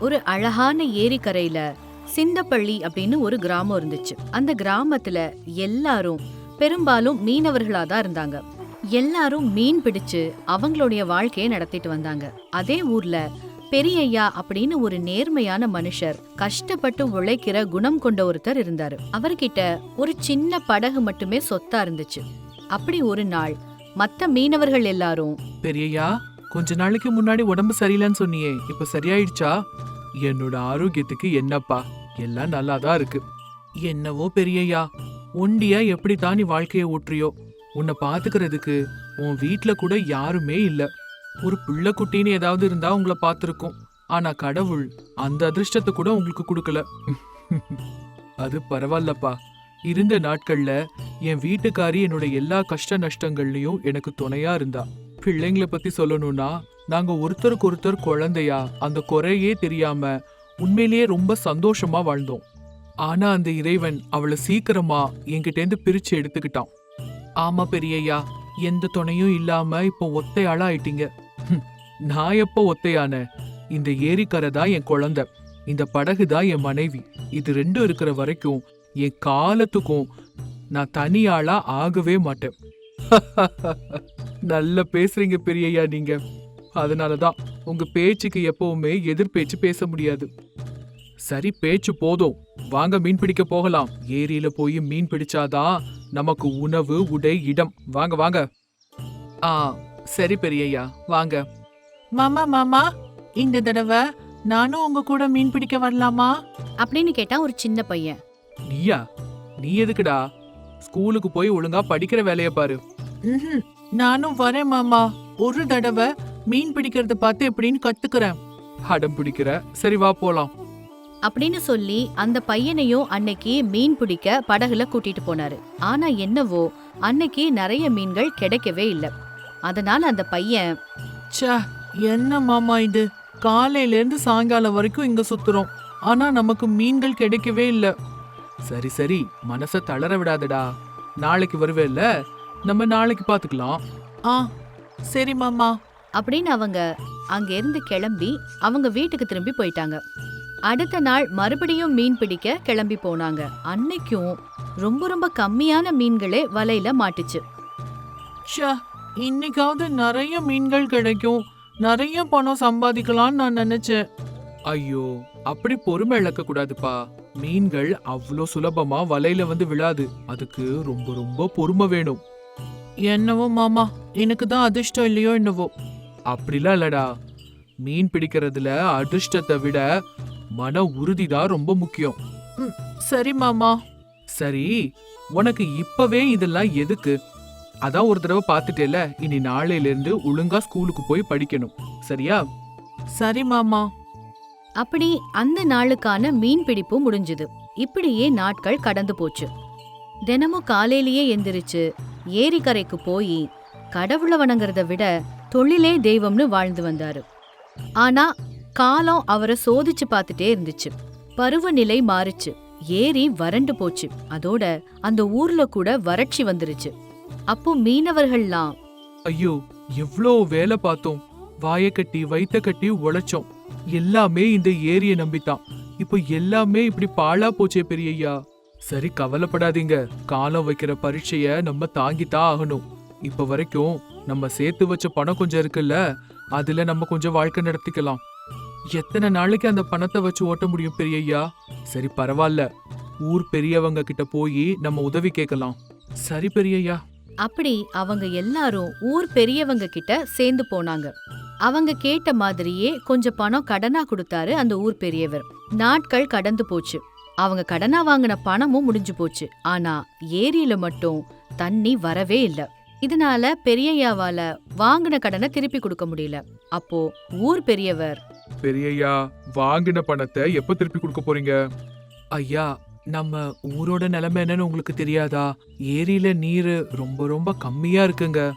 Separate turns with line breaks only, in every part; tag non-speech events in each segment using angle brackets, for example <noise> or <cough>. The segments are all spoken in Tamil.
ஒரு அழகான ஏரிக்கரையில சிந்தப்பள்ளி அப்படின்னு ஒரு கிராமம் இருந்துச்சு. அந்த கிராமத்துல எல்லாரும் பெரும்பாலும் மீனவர்களா தான் இருந்தாங்க. எல்லாரும் மீன் பிடிச்சு அவங்களுடைய வாழ்க்கையை நடத்திட்டு வந்தாங்க. அதே ஊர்ல பெரியய்யா அப்படின்னு ஒரு நேர்மையான மனுஷர் கஷ்டப்பட்டு உழைக்கிற குணம் கொண்ட ஒருத்தர் இருந்தாரு. அவர்கிட்ட ஒரு சின்ன படகு மட்டுமே சொத்தா இருந்துச்சு. அப்படி ஒரு நாள் மத்த மீனவர்கள் எல்லாரும்
பெரியய்யா கொஞ்ச நாளைக்கு முன்னாடி உடம்பு சரியில்லைன்னு சொன்னியே இப்ப சரியாயிடுச்சா? என்னோட ஆரோக்கியத்துக்கு என்னப்பா? எல்லாம் நல்லா தான் இருக்கு. என்னவோ பெரியய்யா ஒண்டியா எப்படி தான் நீ வாழ்க்கையை ஓட்டுறியோ? உன்னை பாத்துக்கிறதுக்கு உன் வீட்டுல கூட யாருமே இல்ல. ஒரு பிள்ளை குட்டின்னு ஏதாவது இருந்தா உங்களை பார்த்துருக்கோம் ஆனா கடவுள் அந்த அதிர்ஷ்டத்தை கூட உங்களுக்கு கொடுக்கல. அது பரவாயில்லப்பா. இருந்த நாட்கள்ல என் வீட்டுக்காரி என்னோட எல்லா கஷ்ட நஷ்டங்கள்லயும் எனக்கு துணையா இருந்தா. பிள்ளைங்கள பத்தி சொல்லணும்னா நாங்க ஒருத்தருக்கு ஒருத்தர் குழந்தையா அந்த குறையே தெரியாம உண்மையிலேயே ரொம்ப சந்தோஷமா வாழ்ந்தோம். ஆனா அந்த இறைவன் அவளை சீக்கிரமா என்கிட்டேந்து பிரிச்சு எடுத்துக்கிட்டான். ஆமா பெரியய்யா எந்த துணையும் இல்லாம இப்போ ஒத்தையாளா ஆயிட்டீங்க. நான் எப்போ ஒத்தையான? இந்த ஏரிக்கரை தான் என் குழந்தை. இந்த படகு தான் என் மனைவி. இது ரெண்டும் இருக்கிற வரைக்கும் என் காலத்துக்கும் நான் தனியாளா ஆகவே மாட்டேன். <laughs> நல்ல பேசுறீங்க பெரியய்யா நீங்க. அதனாலதான் உங்க பேச்சுக்கு எப்பவுமே எதிர் பேச்சு பேச முடியாது. சரி பேச்சு போதும். வாங்க மீன் பிடிக்க போகலாம். ஏரியில போய் மீன் பிடிச்சாதான் நமக்கு உணவு உடை இடம். வாங்க வாங்க. ஆ சரி பெரியய்யா வாங்க. மாமா மாமா இந்த தடவை நானும் உங்க கூட மீன் பிடிக்க வரலாமா?
அப்படின்னு கேட்டா ஒரு சின்ன பையன்.
நீயா? நீ எதுக்குடா? ஸ்கூலுக்கு போய் ஒழுங்கா படிக்கிற வேலைய பாரு. நானும் வரேன் மாமா. ஒரு தடவை மீன் பிடிக்கிறத பார்த்து எப்படின்னு கத்துக்கிறேன். அடம் பிடிக்கிற? சரி வா போலாம்.
அப்படின்னு சொல்லி அந்த பையனையும் அன்னைக்கு மீன் பிடிக்க படகுல கூட்டிட்டு போனாரு. ஆனா என்னவோ அன்னைக்கு நிறைய மீன்கள் கிடைக்கவே இல்ல. அதனால அந்த பையன்
ச்சே என்ன மாமா இது? காலையில இருந்து சாயங்காலம் வரைக்கும் இங்க சுத்துறோம். ஆனா நமக்கு மீன்கள் கிடைக்கவே இல்ல. சரி சரி மனச தளர விடாதடா. நாளைக்கு வருவேல்ல? நம்ம நாளைக்கு பாத்துக்கலாம் ஆ சரி மாமா.
அப்படின்னு அவங்க அங்க இருந்து கிளம்பி அவங்க வீட்டுக்கு திரும்பி போயிட்டாங்க. அடுத்த நாள் மறுபடியும் மீன் பிடிக்க கிளம்பி போனாங்க. அன்னைக்கும் ரொம்ப ரொம்ப கம்மியான மீன்களே வலையில மாட்டுச்சு.
ச்சே இன்னைக்காவது நிறைய மீன்கள் கிடைக்கும். நிறைய பணம் சம்பாதிக்கலாம்னு நான் நினைச்சேன். ஐயோ அப்படி பொறுமை இழக்க கூடாதுப்பா. மீன்கள் அவ்வளோ சுலபமா வலையில வந்து விழாது. அதுக்கு ரொம்ப ரொம்ப பொறுமை வேணும். என்னவோ மாமா எனக்கு தான் அதிர்ஷ்டம் இல்லையோ என்னவோ. அப்படிலாம் இல்லடா. மீன் பிடிக்கிறதுல அதிர்ஷ்டத்தை விட மன உறுதி தான் ரொம்ப முக்கியம். சரி மாமா. சரி உனக்கு இப்பவே இதெல்லாம் எதுக்கு? அதான் ஒரு தடவை பார்த்துட்டேல இனி நாளையில இருந்து ஒழுங்கா ஸ்கூலுக்கு போய் படிக்கணும். சரியா? சரி மாமா.
அப்படி அந்த நாளுக்கான மீன் பிடிப்பு முடிஞ்சுது. இப்படியே நாட்கள் கடந்து போச்சு. தினமும் காலையிலேயே எந்திரிச்சு ஏரிக்கரைக்கு போய் கடவுளை வணங்குறத விட தொழிலே தெய்வம்னு வாழ்ந்து வந்தாரு. ஆனா காலம் அவரை சோதிச்சு பார்த்துட்டே இருந்துச்சு. பருவநிலை மாறுச்சு. ஏரி வறண்டு போச்சு. அதோட அந்த ஊர்ல கூட வறட்சி வந்துருச்சு. அப்போ மீனவர்கள்லாம்
ஐயோ எவ்வளோ வேலை பார்த்தோம். வாய கட்டி வைத்த கட்டி உழைச்சோம். எல்லாமே இந்த ஏரியை நம்பித்தான். இப்போ எல்லாமே இப்படி பாழா போச்சே பெரியய்யா. சரி கவலைப்படாதீங்க. காலம் வைக்கிற பரீட்சைய நம்ம தாங்கித்தான் ஆகணும். இப்ப வரைக்கும் நம்ம சேர்த்து வச்ச பணம் கொஞ்சம் இருக்குல்ல? அதுல நம்ம கொஞ்சம் வாழ்க்கை நடத்திக்கலாம். எத்தனை நாளைக்கு அந்த பணத்தை வச்சு ஓட்ட முடியும் பெரியய்யா? சரி பரவாயில்ல ஊர் பெரியவங்க கிட்ட போய் நம்ம உதவி கேட்கலாம். சரி பெரியய்யா.
அப்படி அவங்க எல்லாரும் ஊர் பெரியவங்க கிட்ட சேர்ந்து போனாங்க. அவங்க கேட்ட மாதிரியே கொஞ்சம் பணம் கடனா கொடுத்தாரு அந்த ஊர் பெரியவர். நாட்கள் கடந்து போச்சு. அவங்க கடனா வாங்கின பணமும் முடிஞ்சு போச்சு. ஆனா ஏரியில மட்டும் தண்ணி வரவே இல்லை. இதனால பெரியய்யாவால வாங்கின கடனை திருப்பி கொடுக்க முடியல. அப்போ ஊர் பெரியவர்.
பெரியய்யா வாங்கின பணத்தை எப்ப திருப்பி கொடுக்க போறீங்க? ஐயா நம்ம ஊரோட நிலைமை என்னன்னு உங்களுக்கு தெரியாதா? ஏரியில நீர் ரொம்ப ரொம்ப கம்மியா இருக்குங்க.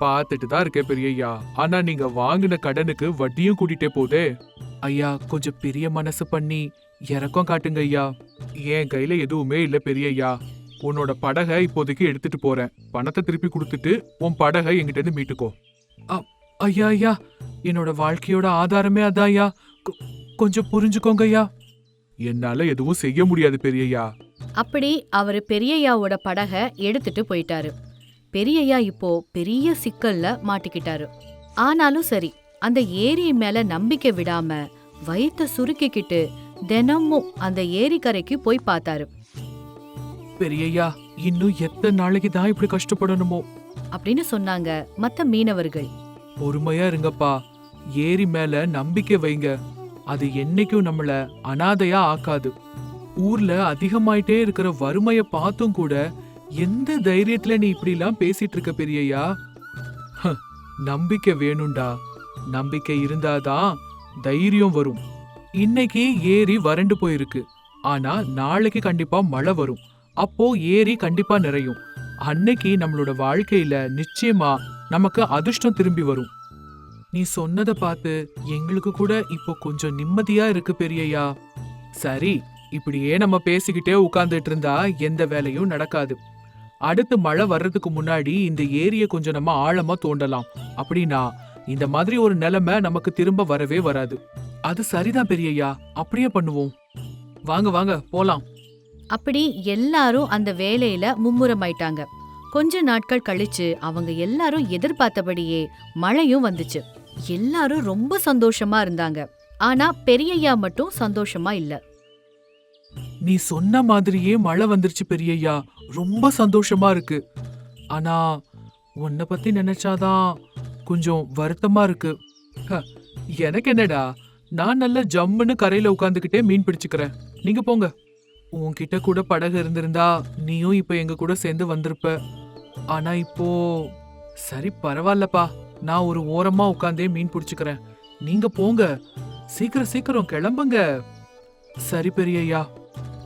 பார்த்துட்டு தான் இருக்கேன் பெரியய்யா. ஆனா நீங்க வாங்கின கடனுக்கு வட்டியும் கூட்டிட்டே போதே. ஐயா கொஞ்சம் பெரிய மனசு பண்ணி இறக்கம் காட்டுங்க ஐயா. என் கையில எதுவுமே இல்ல பெரியய்யா. உன்னோட படகை இப்போதைக்கு எடுத்துட்டு போறேன். பணத்தை திருப்பி கொடுத்துட்டு உன் படகை எங்கிட்ட இருந்து மீட்டுக்கோ. ஐயா ஐயா. என்னோட வாழ்க்கையோட ஆதாரமே அதான் ஐயா. கொ- கொஞ்சம் புரிஞ்சுக்கோங்கய்யா என்னால எதுவும் செய்ய முடியாது பெரியய்யா.
அப்படி அவர் பெரியய்யாவோட படகை எடுத்துட்டு போயிட்டாரு. பெரியய்யா இப்போ பெரிய சிக்கல்ல மாட்டிக்கிட்டாரு. ஆனாலும் சரி அந்த ஏரி மேல நம்பிக்கை விடாம வயிற்ற சுருக்கிக்கிட்டு தினமும் அந்த ஏரிக்கரைக்கு போய் பார்த்தாரு.
பெரியய்யா இன்னும் எத்தனை நாளைக்கு தான் இப்படி கஷ்டப்படணுமோ?
அப்படின்னு சொன்னாங்க மத்த மீனவர்கள்.
பொறுமையா இருங்கப்பா. ஏரி மேல நம்பிக்கை வைங்க. அது என்னைக்கும் நம்மள அனாதையா ஆக்காது. ஊர்ல அதிகமாயிட்டே இருக்கிற வறுமைய பார்த்தும் கூட எந்த தைரியத்துல நீ இப்படி எல்லாம் பேசிட்டு இருக்க பெரியய்யா? நம்பிக்கை வேணும்டா. நம்பிக்கை இருந்தாதான் தைரியம் வரும். இன்னைக்கு ஏரி வறண்டு போயிருக்கு. ஆனா நாளைக்கு கண்டிப்பா மழை வரும். அப்போ ஏரி கண்டிப்பா நிறையும். அன்னைக்கு நம்மளோட வாழ்க்கையில நிச்சயமா நமக்கு அதிர்ஷ்டம் திரும்பி வரும். நீ சொன்னதை பார்த்து எங்களுக்கு கூட இப்போ கொஞ்சம் நிம்மதியா இருக்கு பெரியயா சரி இப்படியே நம்ம பேசிக்கிட்டே உட்கார்ந்துட்டு இருந்தா எந்த வேலையும் நடக்காது. அடுத்து மழை வர்றதுக்கு முன்னாடி இந்த ஏரியை கொஞ்சம் நம்ம ஆழமா தோண்டலாம். அப்படின்னா இந்த மாதிரி ஒரு நிலைமை நமக்கு திரும்ப வரவே வராது. அது சரிதான் பெரியய்யா. அப்படியே பண்ணுவோம். வாங்க வாங்க போலாம்.
அப்படி எல்லாரும் அந்த வேலையில மும்முரமாயிட்டாங்க. கொஞ்ச நாட்கள் கழிச்சு அவங்க எல்லாரும் எதிர்பார்த்தபடியே மழையும் வந்துச்சு. எல்லாரும் ரொம்ப சந்தோஷமா இருந்தாங்க. ஆனா பெரியய்யா மட்டும் சந்தோஷமா இல்ல.
நீ சொன்ன மாதிரியே மழை வந்துருச்சு பெரியய்யா. ரொம்ப சந்தோஷமா இருக்கு. ஆனா உன்னை பத்தி நினைச்சாதான் கொஞ்சம் வருத்தமா இருக்கு. ஹ, எனக்கு என்னடா? நான் நல்ல ஜம்முன்னு கரையில உட்காந்துக்கிட்டே மீன் பிடிச்சுக்கிறேன். நீங்க போங்க. உன்கிட்ட கூட படகு இருந்திருந்தா நீயும் இப்ப எங்க கூட சேர்ந்து வந்திருப்ப. ஆனா இப்போ சரி பரவாயில்லப்பா. நான் ஒரு ஓரமா உட்காந்தே மீன் பிடிச்சுக்கிறேன். நீங்க போங்க. சீக்கிரம் சீக்கிரம் கிளம்புங்க. சரி பெரியய்யா.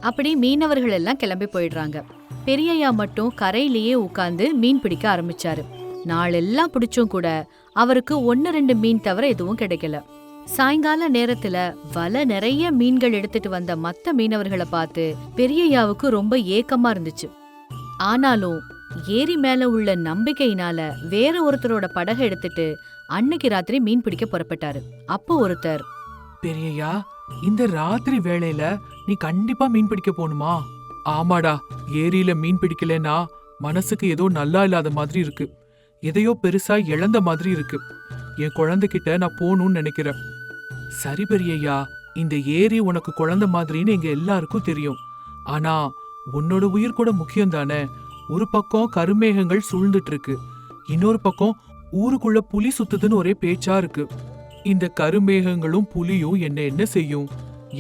அப்படி மீனவர்கள் எல்லாம் கிளம்பி போயிடுறாங்க. பெரியய்யா மட்டும் கரையிலேயே உட்காந்து மீன் பிடிக்க ஆரம்பிச்சாரு. நாளெல்லாம் பிடிச்சும் கூட அவருக்கு ஒன்னு ரெண்டு மீன் தவிர எதுவும் கிடைக்கல. சாயங்கால நேரத்துல வலை நிறைய மீன்கள் எடுத்துட்டு வந்த மத்த மீனவர்களை பார்த்து பெரியய்யாவுக்கு ரொம்ப ஏக்கமா இருந்துச்சு. ஆனாலும் ஏரி மேல உள்ள நம்பிக்கையினால வேற ஒருத்தரோட படகை எடுத்துட்டு அன்னைக்கு ராத்திரி மீன் பிடிக்க புறப்பட்டாரு. அப்போ ஒருத்தர்
பெரியய்யா இந்த ராத்திரி வேளையில நீ கண்டிப்பா மீன் பிடிக்க போகணுமா ஆமாடா ஏரியில மீன் பிடிக்கலனா மனசுக்கு ஏதோ நல்லா இல்லாத மாதிரி இருக்கு. எதையோ பெருசா இழந்த மாதிரி இருக்கு. என் குழந்தைகிட்ட நான் போகணும்னு நினைக்கிறேன். சரி பெரியய்யா இந்த ஏரி உனக்கு குழந்தை மாதிரின்னு எங்க எல்லாருக்கும் தெரியும். ஆனா உன்னோட உயிர் கூட முக்கியம் தானே ஒரு பக்கம் கருமேகங்கள் சூழ்ந்துட்டு இருக்கு இன்னொரு பக்கம் ஊருக்குள்ள புலி சுத்துதுன்னு ஒரே பேச்சா இருக்கு. இந்த கருமேகங்களும் புலியும் என்ன என்ன செய்யும்?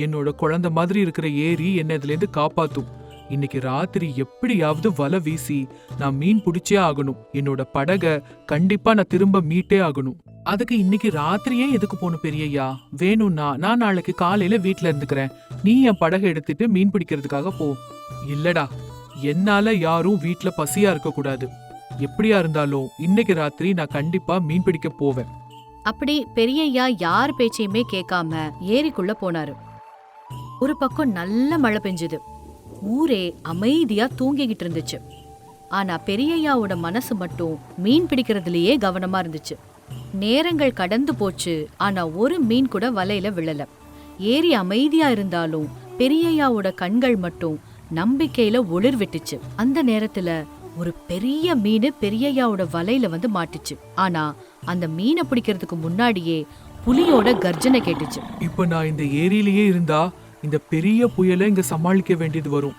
என்னோட குழந்தை மாதிரி இருக்கிற ஏரி என்ன இதுல இருந்து காப்பாத்தும். இன்னைக்கு ராத்திரி எப்படியாவது வலை வீசி நான் மீன் பிடிச்சே ஆகணும். என்னோட படக கண்டிப்பா நான் திரும்ப மீட்டே ஆகணும். அதுக்கு இன்னைக்கு ராத்திரியே எதுக்கு போகணும் பெரியய்யா? வேணும்னா நான் நாளைக்கு காலையில வீட்டுல இருந்துக்கிறேன். நீ என் படகை எடுத்துட்டு மீன் பிடிக்கிறதுக்காக போ. இல்லடா என்னால யாரும் வீட்டுல பசியா இருக்க கூடாது எப்படியா இருந்தாலும் இன்னைக்கு ராத்திரி நான் கண்டிப்பா மீன் பிடிக்க போவேன்.
அப்படி பெரியய்யா யார் பேச்சையுமே கேட்காம ஏரிக்குள்ள போனாரு. ஒரு பக்கம் நல்ல மழை பெஞ்சுது. ஊரே அமைதியா தூங்கிக்கிட்டு இருந்துச்சு. ஆனா பெரியய்யாவோட மனசு மட்டும் மீன் பிடிக்கிறதுலயே கவனமா இருந்துச்சு. நேரங்கள் கடந்து போச்சு ஆனா ஒரு மீன் கூட வலையில விழல. ஏரி அமைதியா இருந்தாலும் பெரியய்யாவோட கண்கள் மட்டும் நம்பிக்கையில ஒளிர் விட்டுச்சு. அந்த நேரத்துல ஒரு பெரிய மீன் பெரியய்யாவோட வலையில வந்து மாட்டுச்சு. ஆனா அந்த மீனை பிடிக்கிறதுக்கு முன்னாடியே புலியோட கர்ஜனை கேட்டுச்சு.
இப்ப நான் இந்த ஏரியிலேயே இருந்தா இந்த பெரிய புயலை இங்க சமாளிக்க வேண்டியது வரும்.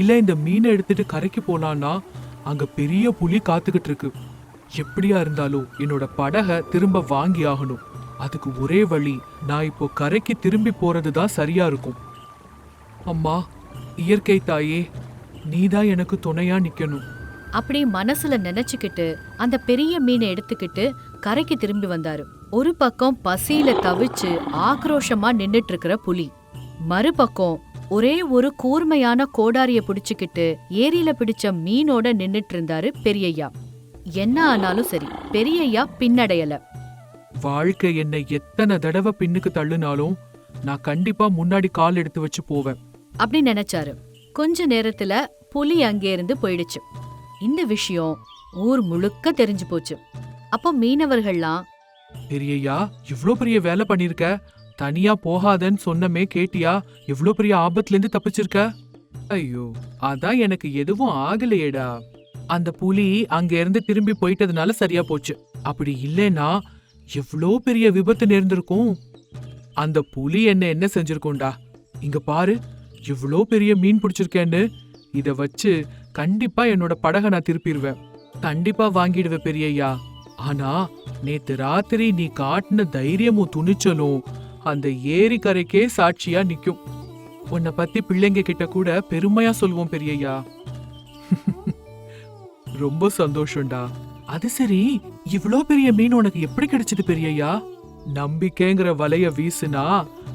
இல்ல இந்த மீனை எடுத்துட்டு கரைக்கு போலான்னா அங்க பெரிய புலி காத்துக்கிட்டு இருக்கு. எப்படியா இருந்தாலும் என்னோட படகை திரும்ப வாங்கி ஆகணும். அதுக்கு ஒரே வழி நான் இப்போ கரைக்கு திரும்பி போறது தான் சரியா இருக்கும். அம்மா இயற்கை தாயே நீ தான் எனக்கு துணையா நிக்கணும்.
அப்படி மனசுல நினைச்சுக்கிட்டு அந்த பெரிய மீனை எடுத்துக்கிட்டு கரைக்கு திரும்பி வந்தாரு. ஒரு பக்கம் பசியில தவிச்சு ஆக்ரோஷமா நின்னுட்டு இருக்கிற புலி. மறுபக்கம் ஒரே ஒரு கூர்மையான கோடாரிய பிடிச்சுக்கிட்டு ஏரியில பிடிச்ச மீனோட நின்னுட்டு இருந்தாரு பெரியய்யா. என்ன ஆனாலும் சரி பெரியய்யா பின்னடையல.
வாழ்க்கை என்னை எத்தனை தடவை பின்னுக்கு தள்ளுனாலும் நான் கண்டிப்பா முன்னாடி கால் எடுத்து வச்சு போவேன்.
அப்படி நினைச்சாரு. கொஞ்ச நேரத்துல புலி அங்கே இருந்து போயிடுச்சு. இந்த விஷயம் ஊர் முழுக்க தெரிஞ்சு போச்சு. அப்போ மீனவர்கள்லாம்
பெரியய்யா இவ்ளோ பெரிய வேலை பண்ணிருக்க தனியா போகாதன்னு சொன்னமே கேட்டியா? எவ்ளோ பெரிய ஆபத்துல இருந்து தப்பிச்சிருக்க? ஐயோ அதான் எனக்கு எதுவும் ஆகலையேடா. அந்த புலி அங்க இருந்து திரும்பி போயிட்டதுனால சரியா போச்சு. அப்படி இல்லைன்னா எவ்வளோ பெரிய விபத்து நேர்ந்திருக்கும்? அந்த புலி என்ன என்ன செஞ்சிருக்கோண்டா இங்க பாரு இவ்வளோ பெரிய மீன் பிடிச்சிருக்கேன்னு. இத வச்சு கண்டிப்பா என்னோட படகை நான் திருப்பிடுவேன். கண்டிப்பா வாங்கிடுவேன் பெரியய்யா. ஆனா நேத்து ராத்திரி நீ காட்டின தைரியமும் துணிச்சலும் அந்த ஏரிக்கரைக்கே சாட்சியா நிக்கும். உன்னை பத்தி பிள்ளைங்க கிட்ட கூட பெருமையா சொல்லுவோம் பெரியய்யா. <laughs> ரொம்ப சந்தோஷம்டா. அது சரி இவ்ளோ பெரிய மீன் உனக்கு எப்படி கிடைச்சது பெரியய்யா? நம்பிக்கைங்கிற வலைய வீசுனா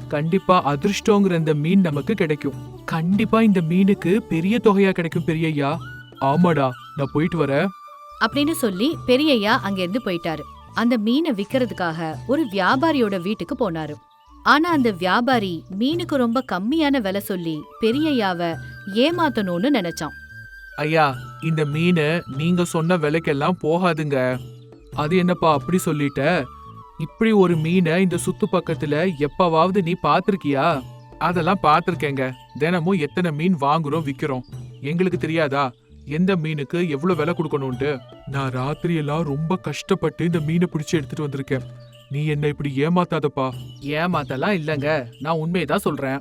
கண்டிப்பா அதிர்ஷ்டங்கிற இந்த மீன் நமக்கு கிடைக்கும். கண்டிப்பா இந்த மீனுக்கு பெரிய தொகையா கிடைக்கும் பெரியய்யா. ஆமாடா நான் போயிட்டு வரேன்.
அப்படின்னு சொல்லி பெரியய்யா அங்கிருந்து போயிட்டாரு. அந்த மீனை விக்கிறதுக்காக ஒரு வியாபாரியோட வீட்டுக்கு போனாரு. ஆனா அந்த வியாபாரி மீனுக்கு ரொம்ப கம்மியான விலை சொல்லி பெரியய்யாவ ஏமாத்தணும்னு நினைச்சான்.
ஐயா இந்த மீன் நீங்க சொன்ன விலைக்கெல்லாம் போகாதுங்க. அது என்னப்பா அப்படி சொல்லிட்ட? இப்படி ஒரு மீனை இந்த சுத்து பக்கத்துல எப்பவாவது நீ பாத்திருக்கியா? அதெல்லாம் பார்த்துருக்கேங்க தினமும் எத்தனை மீன் வாங்குறோம் விக்கிறோம். எங்களுக்கு தெரியாதா? எந்த மீனுக்கு எவ்வளவு விலை கொடுக்கணும்ட்டு நான் ராத்திரியெல்லாம் ரொம்ப கஷ்டப்பட்டு இந்த மீனை பிடிச்சி எடுத்துட்டு வந்திருக்கேன். நீ என்ன இப்படி ஏமாத்தாதப்பா. ஏமாத்தலாம் இல்லங்க. நான் உண்மையதான் சொல்றேன்.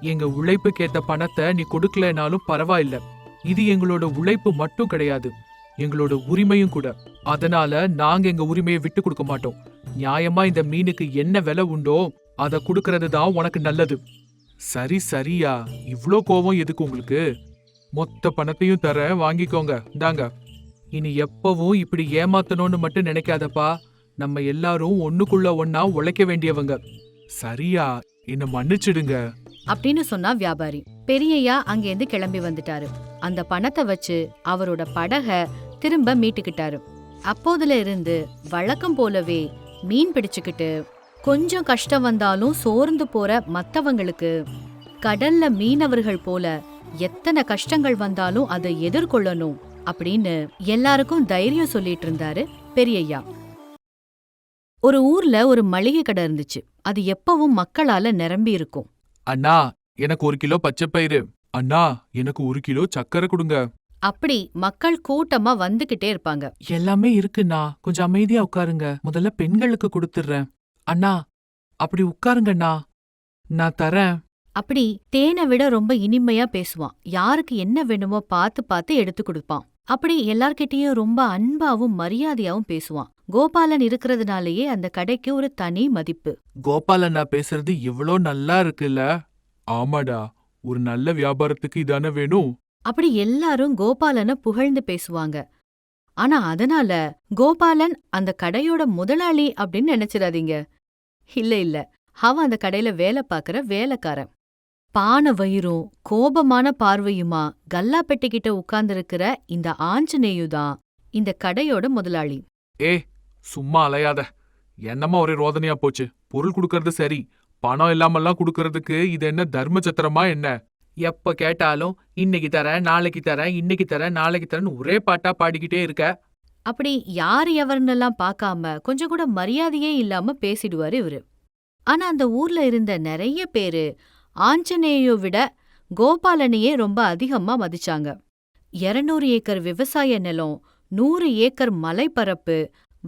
எங்க உழைப்புக்கேத்த பணத்தை நீ கொடுக்கலனாலும் பரவாயில்ல. இது எங்களோட உழைப்பு மட்டும் கிடையாது. எங்களோட உரிமையும் கூட. அதனால நாங்க எங்க உரிமையை விட்டு கொடுக்க மாட்டோம். நியாயமா இந்த மீனுக்கு என்ன விலை உண்டோ அதை கொடுக்கறது தான் உனக்கு நல்லது. சரி சரியா. இவ்ளோ கோவம் எதுக்கு உங்களுக்கு? மொத்த பணத்தையும் தர வாங்கிக்கோங்க. இந்தாங்க. இனி எப்பவும் இப்படி ஏமாத்தணும்னு மட்டும் நினைக்காதப்பா. நம்ம எல்லாரும் ஒண்ணுக்குள்ள ஒன்னா உழைக்க வேண்டியவங்க. சரியா? என்ன மன்னிச்சிடுங்க.
அப்படின்னு சொன்னா வியாபாரி. பெரியய்யா அங்கேருந்து கிளம்பி வந்துட்டாரு. அந்த பணத்தை வச்சு அவரோட படக திரும்ப மீட்டுக்கிட்டாரு. அப்போதுல இருந்து வழக்கம் போலவே மீன் பிடிச்சுக்கிட்டு கொஞ்சம் கஷ்டம் வந்தாலும் சோர்ந்து போற மத்தவங்களுக்கு கடல்ல மீனவர்கள் போல எத்தனை கஷ்டங்கள் வந்தாலும் அதை எதிர்கொள்ளணும் அப்படின்னு எல்லாருக்கும் தைரியம் சொல்லிட்டு இருந்தாரு பெரியய்யா. ஒரு ஊர்ல ஒரு மளிகை கடை இருந்துச்சு. அது எப்பவும் மக்களால நிரம்பி இருக்கும்.
அண்ணா எனக்கு ஒரு கிலோ பச்சை பயிறு அண்ணா எனக்கு ஒரு கிலோ சக்கரை கொடுங்க.
அப்படி மக்கள் கூட்டமா வந்துகிட்டே இருப்பாங்க.
எல்லாமே இருக்குண்ணா. கொஞ்சம் அமைதியா உட்காருங்க. முதல்ல பெண்களுக்கு கொடுத்துடுறேன். அண்ணா அப்படி உட்காருங்கண்ணா. நான் தரேன்.
அப்படி தேனை விட ரொம்ப இனிமையா பேசுவான். யாருக்கு என்ன வேணுமோ பார்த்து பார்த்து எடுத்து கொடுப்பான். அப்படி எல்லார்கிட்டயும் ரொம்ப அன்பாவும் மரியாதையாவும் பேசுவான். கோபாலன் இருக்கிறதுனாலயே அந்த கடைக்கு ஒரு தனி மதிப்பு.
கோபால் அண்ணா பேசுறது இவ்ளோ நல்லா இருக்குல்ல? ஆமாடா ஒரு நல்ல வியாபாரத்துக்கு இதானே வேணும்?
அப்படி எல்லாரும் கோபாலனை புகழ்ந்து பேசுவாங்க. ஆனா அதனால கோபாலன் அந்த கடையோட முதலாளி அப்படின்னு நினைச்சிடாதீங்க. இல்ல இல்ல அவன் அந்த கடையில வேலை பார்க்கற வேலைக்காரன். பான வயிறும் கோபமான பார்வையுமா கல்லா பெட்டிக்கிட்ட உட்கார்ந்திருக்கிற இந்த ஆஞ்சநேயு தான் இந்த கடையோட முதலாளி.
ஏ சும்மா அலையாத. என்னமா ஒரே ரோதனையா போச்சு? பொருள் கொடுக்கறது சரி. பணம் இல்லாமல்லாம் கொடுக்கறதுக்கு இது என்ன தர்ம சத்திரமா என்ன? எப்ப கேட்டாலும் இன்னைக்கு தரேன் நாளைக்கு தரேன் இன்னைக்கு தரேன் நாளைக்கு தரேன்னு ஒரே பாட்டா பாடிக்கிட்டே இருக்க.
அப்படி யார் எவர்னெல்லாம் பார்க்காம கொஞ்சம் கூட மரியாதையே இல்லாம பேசிடுவாரு இவரு. ஆனா அந்த ஊர்ல இருந்த நிறைய பேரு ஆஞ்சநேயோ விட கோபாலனையே ரொம்ப அதிகமா மதிச்சாங்க. 200 ஏக்கர் விவசாய நிலம் நூறு ஏக்கர் மலைப்பரப்பு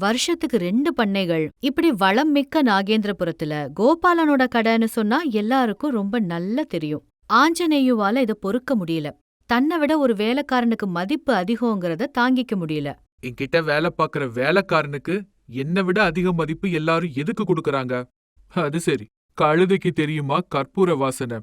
வருஷத்துக்கு ரெண்டு பண்ணைகள். இப்படி வளம் மிக்க நாகேந்திரபுரத்துல கோபாலனோட கடைன்னு சொன்னா எல்லாருக்கும் ரொம்ப நல்லா தெரியும். ஆஞ்சநேயுவால இத பொறுக்க முடியல. தன்னை விட ஒரு வேலைக்காரனுக்கு மதிப்பு அதிகங்கிறத தாங்கிக்க முடியல.
என்கிட்ட வேலை பார்க்கற வேலைக்காரனுக்கு என்னை விட அதிக மதிப்பு எல்லாரும் எதுக்கு கொடுக்கறாங்க? அது சரி கழுதைக்கு தெரியுமா கற்பூர வாசனை?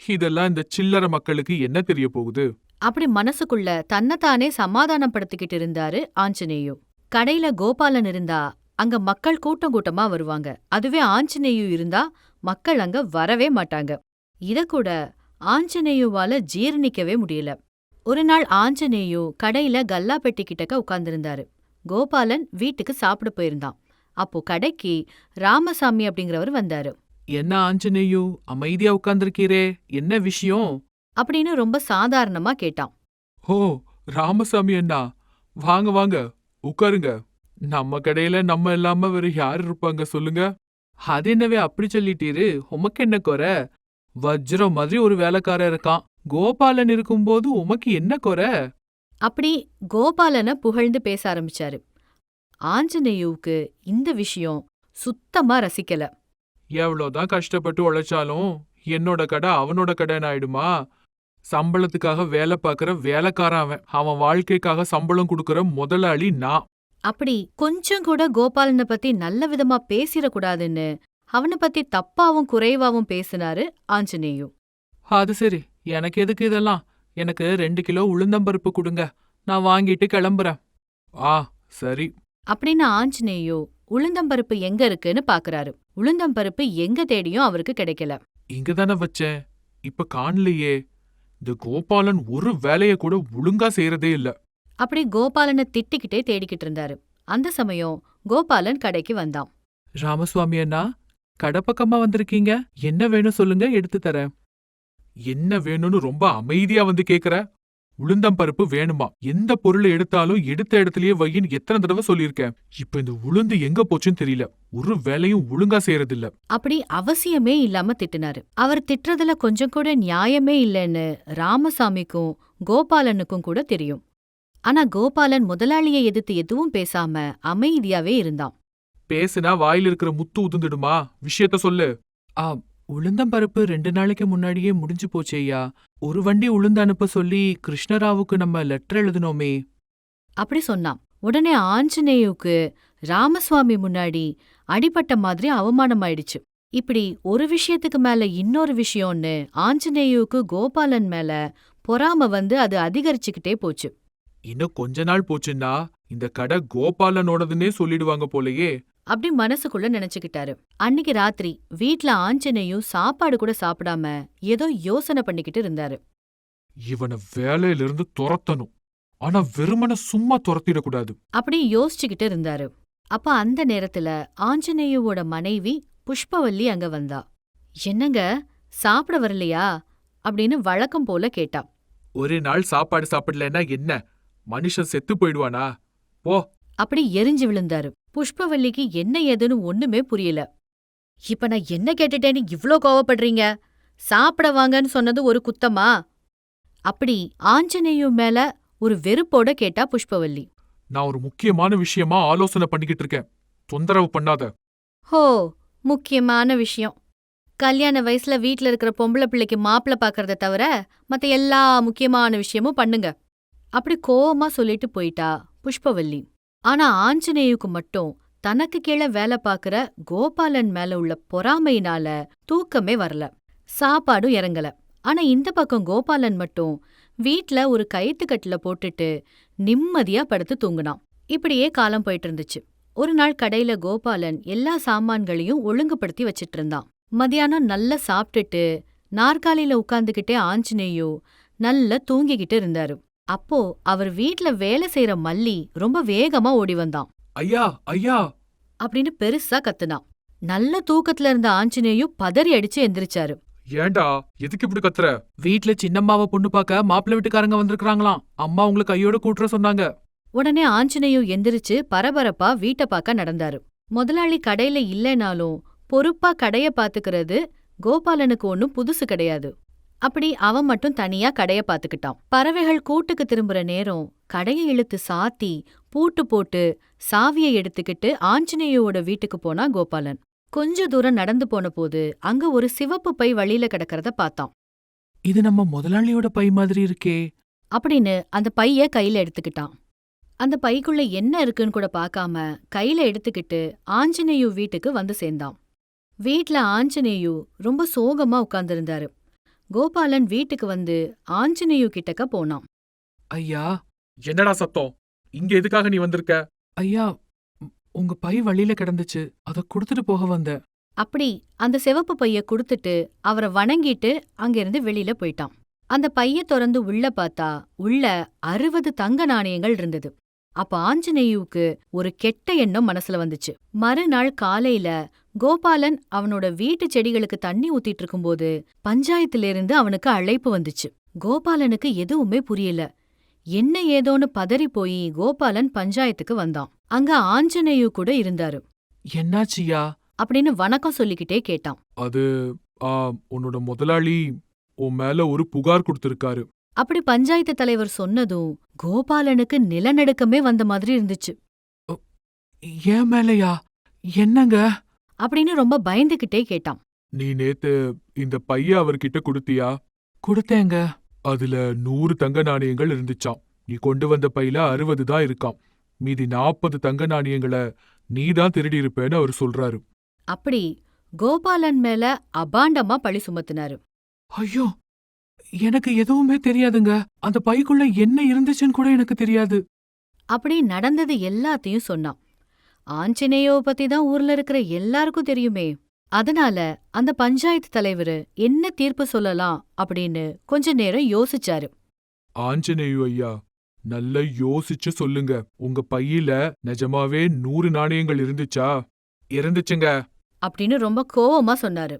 இதெல்லாம் இந்த சில்லற மக்களுக்கு என்ன தெரிய போகுது?
அப்படி மனசுக்குள்ள தன்னைத்தானே சமாதானப்படுத்திக்கிட்டு இருந்தாரு ஆஞ்சநேயு. கடையில கோபாலன் இருந்தா அங்க மக்கள் கூட்டம் கூட்டமா வருவாங்க. அதுவே ஆஞ்சநேயு இருந்தா மக்கள் அங்க வரவே மாட்டாங்க. இத கூட ஆஞ்சநேயுவால ஜீரணிக்கவே முடியல. ஒரு நாள் ஆஞ்சநேயு கடையில கல்லா பெட்டி கிட்டக்க உட்கார்ந்திருந்தாரு. கோபாலன் வீட்டுக்கு சாப்பிட போயிருந்தான். அப்போ கடைக்கு ராமசாமி அப்படிங்கிறவர் வந்தாரு.
என்ன ஆஞ்சநேயு அமைதியா உட்கார்ந்திருக்கீரே என்ன விஷயம்?
அப்படின்னு ரொம்ப சாதாரணமா கேட்டான்.
ஓ ராமசாமி அண்ணா வாங்க வாங்க உட்காருங்க. நம்ம கடையில நம்ம இல்லாம வேற யார் இருப்பாங்க சொல்லுங்க. அது என்னவே அப்படி சொல்லிட்டீரு? உமக்கு என்ன குறை? வஜ்ரம் மாதிரி ஒரு வேலைக்காரன் இருக்கான். கோபாலன் இருக்கும்போது உமக்கு என்ன குறை?
அப்படி கோபாலனை புகழ்ந்து பேச ஆரம்பிச்சாரு. ஆஞ்சநேயுவுக்கு இந்த விஷயம் சுத்தமா ரசிக்கல.
எவ்வளவுதான் கஷ்டப்பட்டு உழைச்சாலும் என்னோட கடை அவனோட கடைன்னு ஆயிடுமா? சம்பளத்துக்காக வேலை பார்க்கற வேலைக்காரன் அவன். அவன் வாழ்க்கைக்காக சம்பளம் கொடுக்கற முதலாளி நான்.
அப்படி கொஞ்சம் கூட கோபாலனை பத்தி நல்ல விதமா பேசிடக்கூடாதுன்னு அவனை பத்தி தப்பாவும் குறைவாவும் பேசினாரு ஆஞ்சநேயு.
அது சரி. எனக்கு எதுக்கு இதெல்லாம்? எனக்கு ரெண்டு கிலோ உளுந்தம்பருப்பு கொடுங்க. நான் வாங்கிட்டு கிளம்புறேன். ஆ சரி.
அப்படின்னு ஆஞ்சநேயு உளுந்தம்பருப்பு எங்க இருக்குன்னு பாக்குறாரு. உளுந்தம்பருப்பு எங்க தேடியும் அவருக்கு கிடைக்கல.
இங்க தானே வச்சேன். இப்ப காணலையே. இந்த கோபாலன் ஒரு வேலைய கூட ஒழுங்கா செய்யறதே இல்ல.
அப்படி கோபாலனை திட்டிக்கிட்டே தேடிக்கிட்டு இருந்தாரு. அந்த சமயம் கோபாலன் கடைக்கு வந்தான்.
ராமசுவாமி அண்ணா கடை பக்கமா வந்திருக்கீங்க? என்ன வேணும் சொல்லுங்க எடுத்து தரேன். என்ன வேணும்னு ரொம்ப அமைதியா வந்து கேக்குற? உளுந்தம் பருப்பு வேணுமா? எந்த பொருளை எடுத்தாலும் எடுத்த இடத்துலயே வையின்னு எத்தனை தடவை சொல்லியிருக்கேன். இப்ப இந்த உளுந்து எங்க போச்சுன்னு தெரியல. ஒரு வேலையும் ஒழுங்கா செய்யறதில்ல.
அப்படி அவசியமே இல்லாம திட்டினாரு. அவர் திட்டுறதுல கொஞ்சம் கூட நியாயமே இல்லைன்னு ராமசாமிக்கும் கோபாலனுக்கும் கூட தெரியும். ஆனா கோபாலன் முதலாளியை எதிர்த்து எதுவும் பேசாம அமைதியாவே இருந்தான்.
பேசுனா வாயில இருக்கிற முத்து உதிர்ந்துடுமா? விஷயத்த சொல்லு. ஆ உளுந்தம் பருப்பு ரெண்டு நாளைக்கு முன்னாடியே முடிஞ்சு போச்சு ஐயா ஒரு வண்டி உளுந்து அனுப்ப சொல்லி கிருஷ்ணராவுக்கு நம்ம லெட்டர் எழுதினோமே.
அப்படி சொன்னான். உடனே ஆஞ்சநேயுக்கு ராமசுவாமி முன்னாடி அடிபட்ட மாதிரி அவமானமாயிடுச்சு. இப்படி ஒரு விஷயத்துக்கு மேல இன்னொரு விஷயம்னு ஆஞ்சநேயுக்கு கோபாலன் மேல பொறாம வந்து அது அதிகரிச்சுக்கிட்டே போச்சு.
இன்னும் கொஞ்ச நாள் போச்சுன்னா இந்த கடை கோபாலனோடதுன்னே சொல்லிடுவாங்க போலயே.
அப்படி மனசுக்குள்ள நினைச்சுக்கிட்டாரு. அன்னிக்கு ராத்திரி வீட்ல ஆஞ்சநேயும் சாப்பாடு கூட சாப்பிடாம ஏதோ யோசனை பண்ணிக்கிட்டு இருந்தாரு.
இவனை வேலையிலிருந்து துரத்தணும். ஆனா வெறுமன சும்மா துரத்திடக்கூடாது.
அப்படி யோசிச்சுக்கிட்டு இருந்தாரு. அப்ப அந்த நேரத்துல ஆஞ்சநேயுவோட மனைவி புஷ்பவல்லி அங்க வந்தா. என்னங்க? சாப்பிட வரலையா? அப்படின்னு வழக்கம் போல கேட்டா.
ஒரு நாள் சாப்பாடு சாப்பிடலன்னா என்ன? மனுஷன் செத்து போயிடுவானா?
அப்படி எரிஞ்சு விழுந்தாரு. புஷ்பவல்லிக்கு என்ன ஏதுன்னு ஒண்ணுமே புரியல. இப்ப நான் என்ன கேட்டுட்டேன்னு இவ்ளோ கோவப்படுறீங்க? சாப்பிட வாங்கன்னு சொன்னது ஒரு குத்தமா? அப்படி ஆஞ்சநேயு மேல ஒரு வெறுப்போட கேட்டா புஷ்பவல்லி.
நான் ஒரு முக்கியமான விஷயமா ஆலோசனை பண்ணிக்கிட்டு இருக்கேன். தொந்தரவு பண்ணாத.
ஹோ முக்கியமான விஷயம். கல்யாண வயசுல வீட்ல இருக்கிற பொம்பளை பிள்ளைக்கு மாப்பிள்ளை பார்க்கறத தவிர மத்த எல்லா முக்கியமான விஷயமும் பண்ணுங்க. அப்படி கோவமா சொல்லிட்டு போயிட்டா புஷ்பவல்லி. ஆனா ஆஞ்சநேயுக்கு மட்டும் தனக்கு கீழே வேலை பார்க்கிற கோபாலன் மேல உள்ள பொறாமையினால தூக்கமே வரல. சாப்பாடும் இறங்கல. ஆனா இந்த பக்கம் கோபாலன் மட்டும் வீட்ல ஒரு கயித்துக்கட்டுல போட்டுட்டு நிம்மதியா படுத்து தூங்குனான். இப்படியே காலம் போயிட்டு இருந்துச்சு ஒரு நாள் கடையில கோபாலன் எல்லா சாமான்களையும் ஒழுங்குபடுத்தி வச்சிட்டு இருந்தான் மதியானம் நல்லா சாப்பிட்டுட்டு நாற்காலியில உட்கார்ந்துகிட்டே ஆஞ்சநேயு நல்லா தூங்கிக்கிட்டு இருந்தாரு. அப்போ அவர் வீட்ல வேலை செய்யற மல்லி ரொம்ப வேகமா ஓடி வந்தான்.
ஐயா ஐயா!
அப்படின்னு பெருசா கத்துனான். நல்ல தூக்கத்துல இருந்த ஆஞ்சநேயு பதறி அடிச்சு எந்திரிச்சாரு.
ஏன்டா எதுக்கு இப்படி கத்துற? வீட்ல சின்னம்மாவை பொண்ணு பார்க்க மாப்பிள்ளை வீட்டுக்காரங்க வந்திருக்காங்களாம் அம்மா உங்களை கையோட கூட்டுற சொன்னாங்க.
உடனே ஆஞ்சநேயு எந்திரிச்சு பரபரப்பா வீட்டை பார்க்க நடந்தாரு. முதலாளி கடையில இல்லைனாலும் பொறுப்பா கடைய பாத்துக்கிறது கோபாலனுக்கு ஒன்னும் புதுசு கிடையாது. அப்படி அவன் மட்டும் தனியா கடைய பாத்துக்கிட்டான் பறவைகள் கூட்டுக்கு திரும்புற நேரம் கடைய இழுத்து சாத்தி பூட்டு போட்டு சாவியை எடுத்துக்கிட்டு ஆஞ்சநேயுவோட வீட்டுக்கு போனா கோபாலன். கொஞ்ச தூரம் நடந்து போன போது அங்க ஒரு சிவப்பு பை வழியில கிடக்கறத பார்த்தான்.
இது நம்ம முதலாளியோட பை மாதிரி இருக்கே.
அப்படின்னு அந்த பைய கையில எடுத்துக்கிட்டான். அந்த பைக்குள்ள என்ன இருக்குன்னு கூட பார்க்காம கையில எடுத்துக்கிட்டு ஆஞ்சநேயு வீட்டுக்கு வந்து சேர்ந்தான். வீட்ல ஆஞ்சநேயு ரொம்ப சோகமா உட்கார்ந்திருந்தாரு. கோபாலன் வீட்டுக்கு வந்து ஆஞ்சநேயு கிட்டக்க போனான்.
ஐயா என்னடா சத்தம்? இங்க எதுக்காக நீ வந்திருக்க? ஐயா உங்க பை வழியில கிடந்துச்சு. அத கொடுத்துட்டு போக வந்தேன்
அப்படி அந்த சிவப்பு பைய குடுத்துட்டு அவரை வணங்கிட்டு அங்கிருந்து வெளியில போயிட்டான். அந்த பைய திறந்து உள்ள பார்த்தா உள்ள அறுபது தங்க நாணயங்கள் இருந்தது. அப்ப ஆஞ்சநேயுவுக்கு ஒரு கெட்ட எண்ணம் மனசுல வந்துச்சு. மறுநாள் காலையில கோபாலன் அவனோட வீட்டு செடிகளுக்கு தண்ணி ஊத்திட்டு இருக்கும்போது பஞ்சாயத்திலிருந்து அவனுக்கு அழைப்பு வந்துச்சு. கோபாலனுக்கு எதுவுமே புரியல. என்ன ஏதோன்னு பதறி போய் கோபாலன் பஞ்சாயத்துக்கு வந்தான். அங்க ஆஞ்சநேயு கூட இருந்தாரு.
என்னாச்சியா
அப்படின்னு வணக்கம் சொல்லிக்கிட்டே கேட்டான்.
அது ஆ, உன்னோட முதலாளி உன் மேல ஒரு புகார் கொடுத்திருக்காரு.
அப்படி பஞ்சாயத்து தலைவர் சொன்னதும் கோபாலனுக்கு நிலநடுக்கமே வந்த மாதிரி இருந்துச்சு.
ஏன் மேலயா? என்னங்க?
அப்படின்னு ரொம்ப பயந்துகிட்டே கேட்டான்.
நீ நேத்து இந்த பைய அவர்கிட்ட கொடுத்தியா? கொடுத்தேங்க. அதுல நூறு தங்க நாணயங்கள் இருந்துச்சாம். நீ கொண்டு வந்த பையில அறுபது தான் இருக்காம். மீதி நாற்பது தங்க நாணயங்களை நீ தான் திருடி இருப்பேன்னு அவர் சொல்றாரு.
அப்படி கோபாலன் மேல அபாண்டமா பழி சுமத்தினாரு.
ஐயோ எனக்கு எதுவுமே தெரியாதுங்க. அந்த பைக்குள்ள என்ன இருந்துச்சுன்னு கூட எனக்கு தெரியாது.
அப்படி நடந்தது எல்லாத்தையும் சொன்னான். ஆஞ்சநேயோவை பத்தி தான் ஊர்ல இருக்கிற எல்லாருக்கும் தெரியுமே. அதனால அந்த பஞ்சாயத்து தலைவரு என்ன தீர்ப்பு சொல்லலாம் அப்படின்னு கொஞ்ச நேரம் யோசிச்சாரு.
ஆஞ்சநேயு ஐயா நல்லா யோசிச்சு சொல்லுங்க. உங்க பையில நிஜமாவே நூறு நாணயங்கள் இருந்துச்சா? இருந்துச்சுங்க.
அப்படின்னு ரொம்ப கோவமா சொன்னாரு.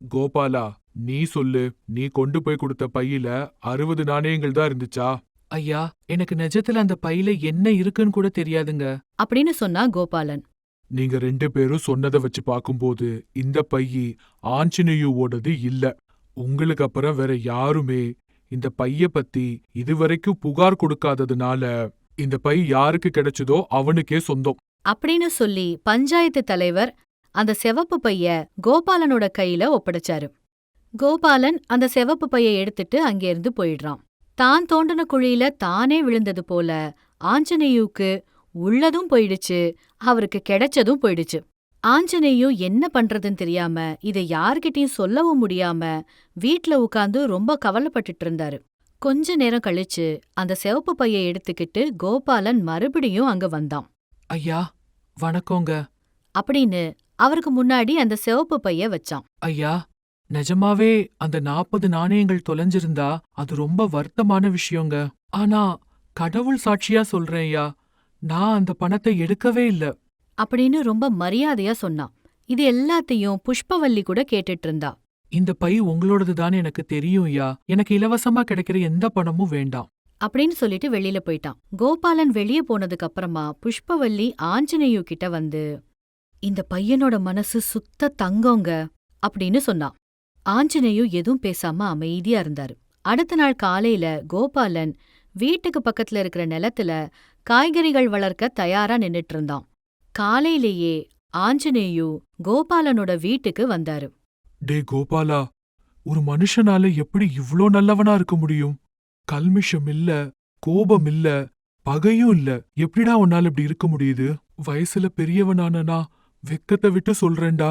கோபாலா நீ சொல்லு. நீ கொண்டு போய் கொடுத்த பையில அறுபது நாணயங்கள் தான் இருந்துச்சா? ஐயா எனக்கு நிஜத்துல அந்த பையில என்ன இருக்குன்னு கூட தெரியாதுங்க.
அப்படின்னு சொன்னா கோபாலன்.
நீங்க ரெண்டு பேரும் சொன்னதை வச்சு பார்க்கும்போது இந்த பையி ஆஞ்சநேயுவோடது இல்ல. உங்களுக்கு அப்புறம் வேற யாருமே இந்த பைய பத்தி இதுவரைக்கும் புகார் கொடுக்காததுனால இந்த பை யாருக்கு கிடைச்சதோ அவனுக்கே சொந்தம்.
அப்படின்னு சொல்லி பஞ்சாயத்து தலைவர் அந்த சிவப்பு பைய கோபாலனோட கையில ஒப்படைச்சாரு. கோபாலன் அந்த சிவப்பு பைய எடுத்துட்டு அங்கேருந்து போயிடுறான். தான் தோண்டின குழியில தானே விழுந்தது போல ஆஞ்சநேயுக்கு உள்ளதும் போயிடுச்சு அவருக்கு கிடைச்சதும் போயிடுச்சு. ஆஞ்சநேயு என்ன பண்றதுன்னு தெரியாம இதை யார்கிட்டயும் சொல்லவும் முடியாம வீட்ல உட்கார்ந்து ரொம்ப கவலைப்பட்டுட்டு இருந்தாரு கொஞ்ச நேரம் கழிச்சு அந்த சிவப்பு பைய எடுத்துக்கிட்டு கோபாலன் மறுபடியும் அங்க வந்தான்.
ஐயா வணக்கங்க.
அப்படின்னு அவருக்கு முன்னாடி அந்த சிவப்பு பைய வச்சான்.
ஐயா நிஜமாவே அந்த நாற்பது நாணயங்கள் தொலைஞ்சிருந்தா அது ரொம்ப வருத்தமான விஷயங்க. ஆனா கடவுள் சாட்சியா சொல்றேன் ஐயா நான் அந்த பணத்தை எடுக்கவே இல்ல.
அப்படின்னு ரொம்ப மரியாதையா சொன்னான். இது எல்லாத்தையும் புஷ்பவல்லி கூட கேட்டுட்டு இருந்தா
இந்த பை உங்களோடது தான் எனக்கு தெரியும் ஐயா எனக்கு இலவசமா கிடைக்கிற எந்த பணமும் வேண்டாம்.
அப்படின்னு சொல்லிட்டு வெளியில போயிட்டான். கோபாலன் வெளியே போனதுக்கு அப்புறமா புஷ்பவல்லி ஆஞ்சநேயு கிட்ட வந்து இந்த பையனோட மனசு சுத்த தங்கங்க அப்படின்னு சொன்னான். ஆஞ்சநேயும் எதுவும் பேசாம அமைதியா இருந்தாரு. அடுத்த நாள் காலையில கோபாலன் வீட்டுக்கு பக்கத்துல இருக்கிற நிலத்துல காய்கறிகள் வளர்க்க தயாரா நின்னுட்டு இருந்தான் காலையிலேயே ஆஞ்சநேயு கோபாலனோட வீட்டுக்கு வந்தாரு.
டே கோபாலா ஒரு மனுஷனால எப்படி இவ்ளோ நல்லவனா இருக்க முடியும்? கல்மிஷம் இல்ல கோபம் இல்ல பகையும் இல்ல. எப்படிடா உன்னால இப்படி இருக்க முடியுது? வயசுல பெரியவனானனா வெக்கத்தை விட்டு சொல்றேன்டா.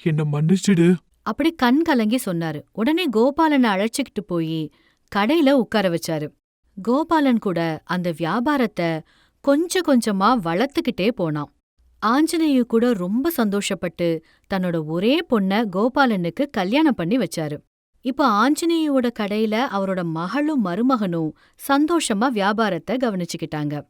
என்ன மன்னிச்சிடு.
அப்படி கண் கலங்கி சொன்னாரு. உடனே கோபாலனை அழைச்சுக்கிட்டு போய் கடையில உட்கார வச்சாரு. கோபாலன் கூட அந்த வியாபாரத்தை கொஞ்சம் கொஞ்சமா வளர்த்துக்கிட்டே போனான். ஆஞ்சநேயு கூட ரொம்ப சந்தோஷப்பட்டு தன்னோட ஒரே பொண்ண கோபாலனுக்கு கல்யாணம் பண்ணி வச்சாரு. இப்போ ஆஞ்சநேயோட கடையில அவரோட மகளும் மருமகனும் சந்தோஷமா வியாபாரத்தை கவனிச்சுக்கிட்டாங்க.